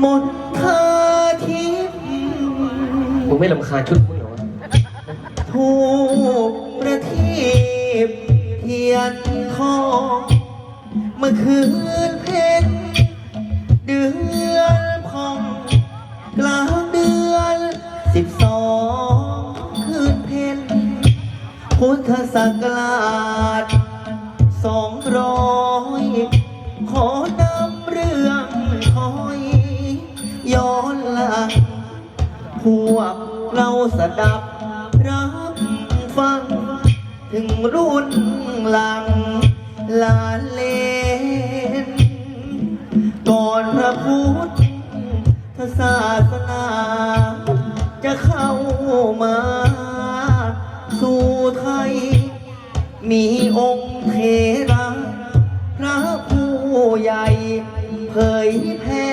หมดท่าทิพย์มึงไม่ลำคาญชุดมึงเหรอวะถูกประทีปเทียนทองเมื่อคืนเพ็ญเดือนพองกลางเดือนสิบสองคืนเพ็ญพุทธศักราชสอง วกเราสดับรับฟัง ถึงรุ่นหลังลาเลน ก่อนพระพุทธศาสนา จะเข้ามา สู่ไทย มีองค์เทระพระผู้ใหญ่ เผยแพร่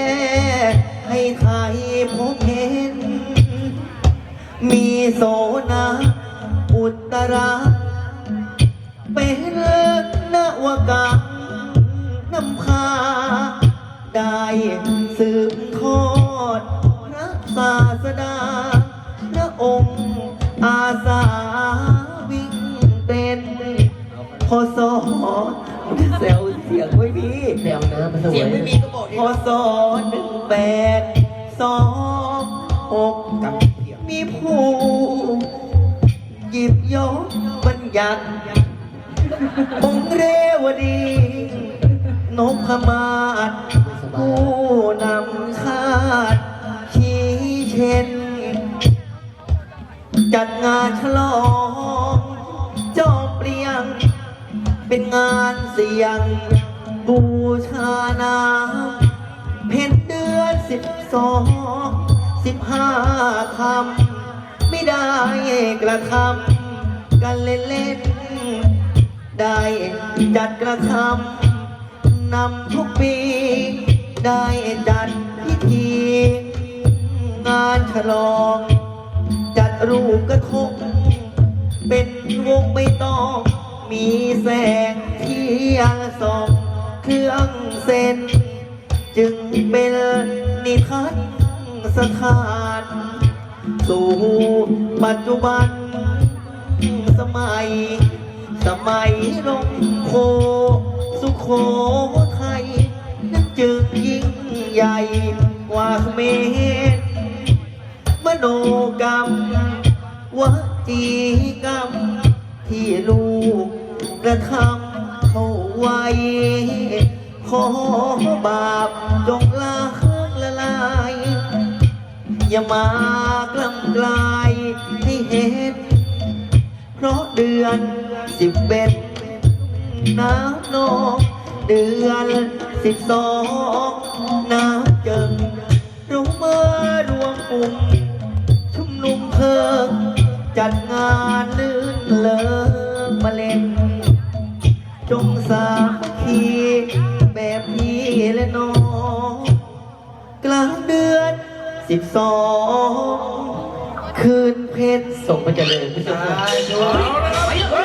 ให้ไทยพบเห็น มีโสนาอุตราเป็นนวกาน้ำพา ได้สืบทอดพระศาสดาพระองค์อาสาวิ่งเต้นพอสอนแซวเสียงไว้พี่ไปเอาน้ำมาสวยเสียงไม่มีก็บอกดิพอสอนหนึ่งแปดสองหกกับเสียง มีผู้หยิบยกบัญญัติองค์เรวดี นพมาศผู้นำชาติชี้เช่น จัดงานฉลองจอมเปลี่ยง เป็นงานเสียง บูชานาเพ็ญเดือนสิบสอง สิบห้าคำไม่ได้กระทำกันเล่นๆได้จัดกระทำนำทุกปี ได้จัดพิธี งานฉลอง จัดรูปกระทงเป็นวงไม่ต้อง มีแสงเทียนส่องเครื่องเส้น จึงเป็นนิทัศ สถาน สู่ปัจจุบัน สมัย สมัยลงโค สุโขทัยนั้นจึงยิ่งใหญ่กว่าเมรมโนกรรมวจีกรรม ที่ลูกกระทำเข้าไว้ ขอบาปจงละ อย่ามากล้ำกลายให้เห็น เพราะเดือนสิบเอ็ดน้ำนองเดือนสิบสองน้ำเจิงเรามารวมกลุ่มชุมนุมเพลิงจัดงานลื่นเลิงมาเล่น จงสามัคคีแบบพี่และน้อง กลางเดือน สิบสองคืนเพ็ญส่งไปเจริญพิสุทธิ์เฮ้ย